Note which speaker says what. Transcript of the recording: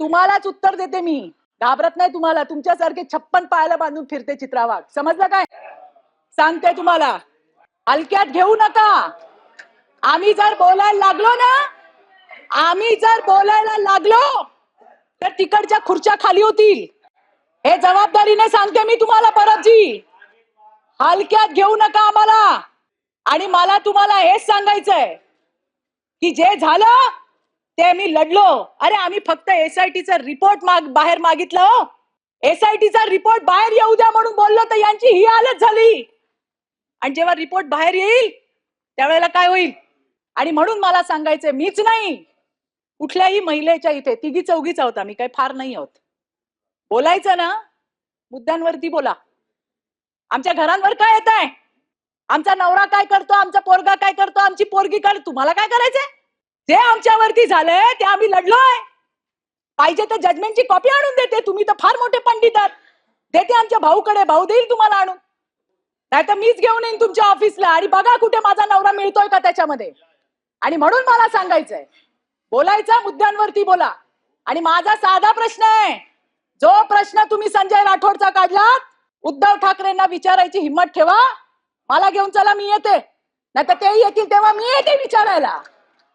Speaker 1: तुम्हालाच उत्तर देते मी. घाबरत नाही तुम्हाला. तुमच्यासारखे छप्पन पायाला बांधून फिरते चित्रावाग समजलं काय? सांगते तुम्हाला. हलक्यात घेऊ नका. आम्ही जर बोलायला लागलो ना आम्ही जर बोलायला लागलो तर तिकडच्या खुर्च्या खाली होतील. हे जबाबदारीने सांगते मी तुम्हाला परतजी. हलक्यात घेऊ नका आम्हाला. आणि मला तुम्हाला हेच सांगायचंय की जे झालं ते मी लढलो. अरे आम्ही फक्त एसआयटीचा रिपोर्ट माग बाहेर मागितलं एसआयटीचा हो. रिपोर्ट बाहेर येऊ द्या म्हणून बोललो तर यांची ही हालत झाली. आणि जेव्हा रिपोर्ट बाहेर येईल त्यावेळेला काय होईल? आणि म्हणून मला सांगायचंय मीच नाही. कुठल्याही महिलेच्या इथे तिघी चौघीच आहोत आम्ही काही फार नाही आहोत. बोलायचं ना मुद्द्यांवरती बोला. आमच्या घरांवर काय येत आहे आमचा नवरा काय करतो? आमचा पोरगा काय करतो? आमची पोरगी काय तुम्हाला काय करायचंय? जे आमच्यावरती झालंय ते आम्ही लढलोय. पाहिजे तर जजमेंटची कॉपी आणून देते. तुम्ही तर फार मोठे पंडित आहात. देते आमच्या भाऊकडे. भाऊ देईल तुम्हाला आणून. नाही तर मीच घेऊन येईन तुमच्या ऑफिसला आणि बघा कुठे माझा नवरा मिळतोय का त्याच्यामध्ये. आणि म्हणून मला सांगायचंय. बोलायचा मुद्द्यांवरती बोला. आणि माझा साधा प्रश्न आहे. जो प्रश्न तुम्ही संजय राठोडचा काढलात उद्धव ठाकरेंना विचारायची हिंमत ठेवा. मला घेऊन चला मी येते. नाही तर ते येतील तेव्हा मी येते विचारायला.